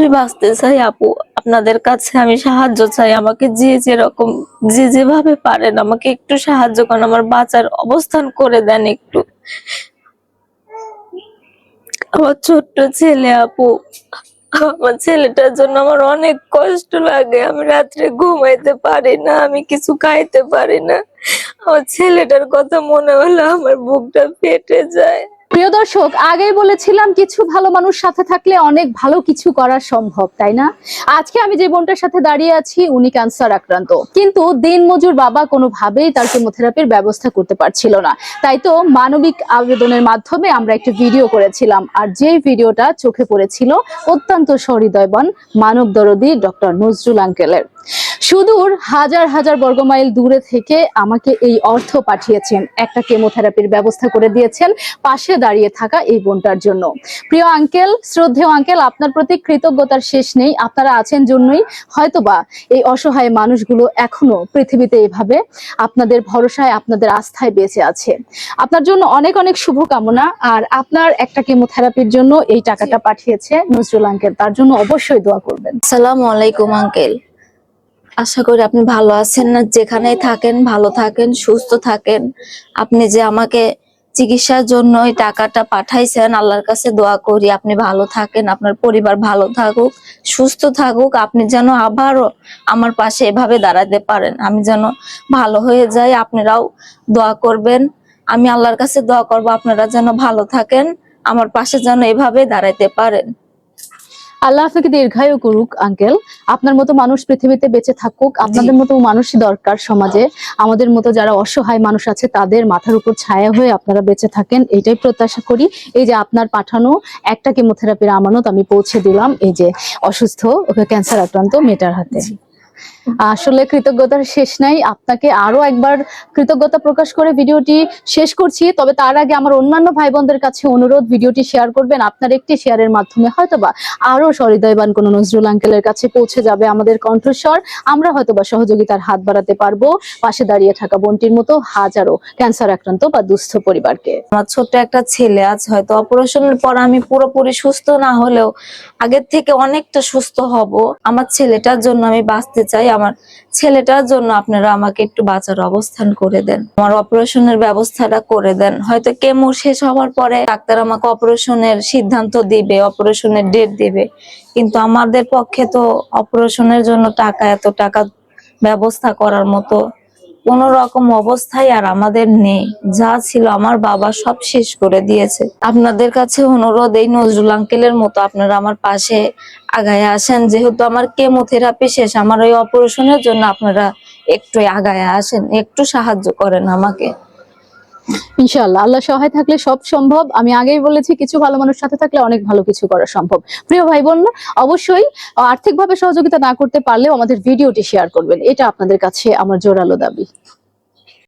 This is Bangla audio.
আমি বাঁচতে চাই, আপু। আপনাদের কাছে আমি সাহায্য চাই। আমাকে যে যেরকম, যে যেভাবে পারেন, আমাকে একটু সাহায্য করেন। আমার বাঁচার অবস্থান করে দেন একটু। আমার ছোট্ট ছেলে, আপু। আমার ছেলেটার জন্য আমার অনেক কষ্ট লাগে। আমি রাত্রে ঘুমাইতে পারি না, আমি কিছু খাইতে পারি না। আমার ছেলেটার কথা মনে হলো আমার বুকটা ফেটে যায়। প্রিয় দর্শক, আগেই বলেছিলাম, কিছু ভালো মানুষ সাথে থাকলে অনেক ভালো কিছু করা সম্ভব, তাই না? আজকে আমি যে বোনটার সাথে দাঁড়িয়ে আছি, উনি ক্যান্সার আক্রান্ত। কিন্তু দিনমজুর বাবা কোনোভাবেই তার কেমোথেরাপির ব্যবস্থা করতে পারছিল না। তাই তো মানবিক আবেদনের মাধ্যমে আমরা একটি ভিডিও করেছিলাম, আর যেই ভিডিওটা চোখে পড়েছিল অত্যন্ত সহৃদয়বান মানব দরদি ডক্টর নজরুল আঙ্কেলের। সুদূর হাজার হাজার বর্গমাইল দূরে থেকে আমাকে এই অর্থ পাঠিয়েছেন। একটা কেমোথেরাপির ব্যবস্থা করে দিয়েছেন পাশে দাঁড়িয়ে থাকা এই বোনটার জন্য। প্রিয় আঙ্কেল শ্রদ্ধেয় আঙ্কেল আপনার প্রতি কৃতজ্ঞতার শেষ নেই। আপনারা আছেন জন্যই হয়তোবা এই অসহায় মানুষগুলো এখনও পৃথিবীতে এভাবে আপনাদের ভরসায় আপনাদের আস্থায় বেঁচে আছে। আপনার জন্য অনেক অনেক শুভকামনা। আর আপনার একটা কেমোথেরাপির জন্য এই টাকাটা পাঠিয়েছে নজরুল আঙ্কেল। তার জন্য অবশ্যই দোয়া করবেন। আসসালামু আলাইকুম আঙ্কেল। আশা করি আপনি ভালো আছেন না। যেখানেই থাকেন, ভালো থাকেন, সুস্থ থাকেন। আপনি যে আমাকে চিকিৎসার জন্য এই টাকাটা পাঠাইছেন, আল্লাহর কাছে দোয়া করি। আপনি ভালো থাকেন, আপনার পরিবার ভালো থাকুক, সুস্থ থাকুক। আপনি যেন আবারও আমার পাশে এভাবে দাঁড়াতে পারেন। আমি যেন ভালো হয়ে যাই, আপনারাও দোয়া করবেন। আমি আল্লাহর কাছে দোয়া করব, আপনারা যেন ভালো থাকেন, আমার পাশে যেন এভাবে দাঁড়াইতে পারেন। আল্লাহ আপনাকে দীর্ঘায়ু করুক আঙ্কেল আপনার মতো মানুষ পৃথিবীতে বেঁচে থাকুক। আপনাদের মতো মানুষই দরকার সমাজে। আমাদের মতো যারা অসহায় মানুষ আছে, তাদের মাথার উপর ছায়া হয়ে আপনারা বেঁচে থাকেন। এটাই প্রত্যাশা করি। এই যে আপনার পাঠানো একটা কেমোথেরাপির আমানত আমি পৌঁছে দিলাম। এই যে অসুস্থ, ওকে ক্যান্সার আক্রান্ত, মেয়েটার হাতে। আসলে কৃতজ্ঞতার শেষ নাই। আপনাকে আরও একবার কৃতজ্ঞতা প্রকাশ করে ভিডিওটি শেষ করছি। তবে তার আগে আমার অন্যান্য ভাই বোনদের কাছে অনুরোধ, ভিডিওটি শেয়ার করবেন। আপনার একটি শেয়ারের মাধ্যমে হয়তোবা আরও সহৃদয়বান কোনো নজরুল আঙ্কেলের কাছে পৌঁছে যাবে আমাদের কণ্ঠস্বর। আমরা হয়তোবা সহযোগিতার হাত বাড়াতে পারব। পাশে দাঁড়িয়ে থাকা বোনটির মতো হাজারো ক্যান্সার আক্রান্ত বা দুস্থ পরিবারকে। আমার ছোট্ট একটা ছেলে আছে হয়তো অপারেশনের পর আমি পুরোপুরি সুস্থ না হলেও আগের থেকে অনেকটা সুস্থ হব। আমার ছেলেটার জন্য আমি বাঁচতে চাই আমার ছেলেটার জন্য আপনারা আমাকে একটু বাঁচার অবস্থান করে দেন। আমার অপারেশনের ব্যবস্থাটা করে দেন। হয়তো কেমো শেষ হওয়ার পরে ডাক্তার আমাকে অপারেশনের সিদ্ধান্ত দিবে, অপারেশনের ডেট দিবে। কিন্তু আমাদের পক্ষে তো অপারেশনের জন্য টাকা, এত টাকা ব্যবস্থা করার মতো কোন রকম অবস্থায় আর আমাদের নেই। যা ছিল আমার বাবা সব শেষ করে দিয়েছে। আপনাদের কাছে অনুরোধ, এই নজরুল আঙ্কেলের মতো আপনারা আমার পাশে আগায় আসেন। যেহেতু আমার কেমোথেরাপি শেষ, আমার ওই অপারেশনের জন্য আপনারা একটু আগায় আসেন, একটু সাহায্য করেন আমাকে। ইনশাআল্লাহ। আল্লাহ সহায় থাকলে সব সম্ভব। আমি আগেই বলেছি, কিছু ভালো মানুষ সাথে থাকলে অনেক ভালো কিছু করা সম্ভব। প্রিয় ভাই বোন অবশ্যই আর্থিকভাবে সহযোগিতা না করতে পারলেও আমাদের ভিডিওটি শেয়ার করবেন। এটা আপনাদের কাছে আমার জোরালো দাবি।